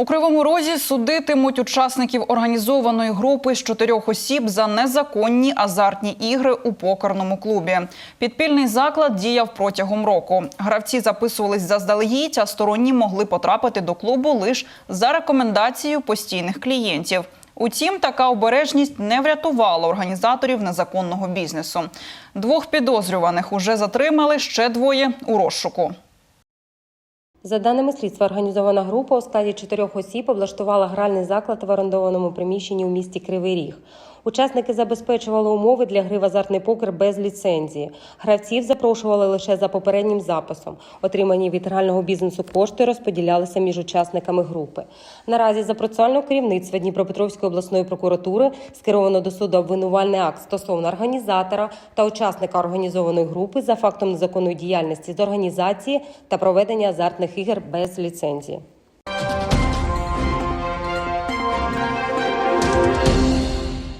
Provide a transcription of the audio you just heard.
У Кривому Розі судитимуть учасників організованої групи з чотирьох осіб за незаконні азартні ігри у покерному клубі. Підпільний заклад діяв протягом року. Гравці записувались заздалегідь, а сторонні могли потрапити до клубу лише за рекомендацією постійних клієнтів. Утім, така обережність не врятувала організаторів незаконного бізнесу. Двох підозрюваних уже затримали, ще двоє у розшуку. За даними слідства, організована група у складі чотирьох осіб облаштувала гральний заклад в орендованому приміщенні у місті Кривий Ріг. Учасники забезпечували умови для гри в азартний покер без ліцензії. Гравців запрошували лише за попереднім записом. Отримані від грального бізнесу кошти розподілялися між учасниками групи. Наразі за процесуального керівництва Дніпропетровської обласної прокуратури скеровано до суду обвинувальний акт стосовно організатора та учасника організованої групи за фактом незаконної діяльності з організації та проведення азартних ігор без ліцензії.